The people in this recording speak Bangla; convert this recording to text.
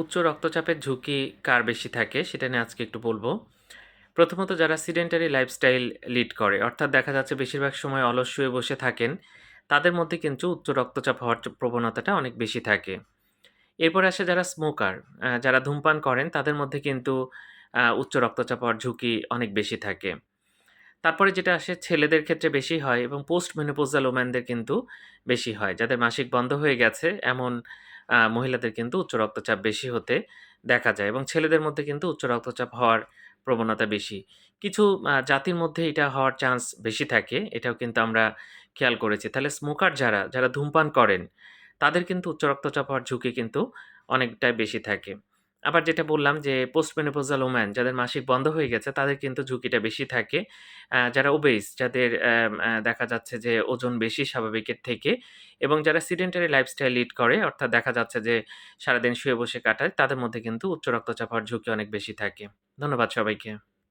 উচ্চ রক্তচাপের ঝুঁকি কার বেশি থাকে সেটা নিয়ে আজকে একটু বলব। প্রথমত যারা সিডেন্টারি লাইফস্টাইল লিড করে, অর্থাৎ দেখা যাচ্ছে বেশিরভাগ সময় অলস শুয়ে বসে থাকেন, তাদের মধ্যে কিন্তু উচ্চ রক্তচাপ হওয়ার প্রবণতাটা অনেক বেশি থাকে। এরপর আসে যারা স্মোকার যারা ধূমপান করেন, তাদের মধ্যে কিন্তু উচ্চ রক্তচাপ হওয়ার ঝুঁকি অনেক বেশি থাকে। তারপরে যেটা আসে ছেলেদের ক্ষেত্রে বেশি হয় এবং পোস্ট মেনোপোজাল ওম্যানদের কিন্তু বেশি হয়, যাদের মাসিক বন্ধ হয়ে গেছে, এমন মহিলাদের কিন্তু উচ্চ রক্তচাপ বেশি হতে দেখা যায় এবং ছেলেদের মধ্যে কিন্তু উচ্চ রক্তচাপ হওয়ার প্রবণতা বেশি। কিছু জাতির মধ্যে এটা হওয়ার চান্স বেশি থাকে, এটাও কিন্তু আমরা খেয়াল করেছি। তাহলে স্মোকার যারা যারা ধূমপান করেন, তাদের কিন্তু উচ্চ রক্তচাপ হওয়ার ঝুঁকি কিন্তু অনেকটাই বেশি থাকে। আবার যেটা বললাম যে পোস্ট মেনোপোজাল ওম্যান যাদের মাসিক বন্ধ হয়ে গেছে, তাদের কিন্তু ঝুঁকিটা বেশি থাকে। যারা ওবেস যাদের দেখা যাচ্ছে যে, ওজন বেশি স্বাভাবিকের থেকে এবং যারা সিডেন্টারি লাইফস্টাইল লিড করে, অর্থাৎ দেখা যাচ্ছে যে, সারাদিন শুয়ে বসে কাটায়, তাদের মধ্যে কিন্তু উচ্চ রক্তচাপ হওয়ার ঝুঁকি অনেক বেশি থাকে। ধন্যবাদ সবাইকে।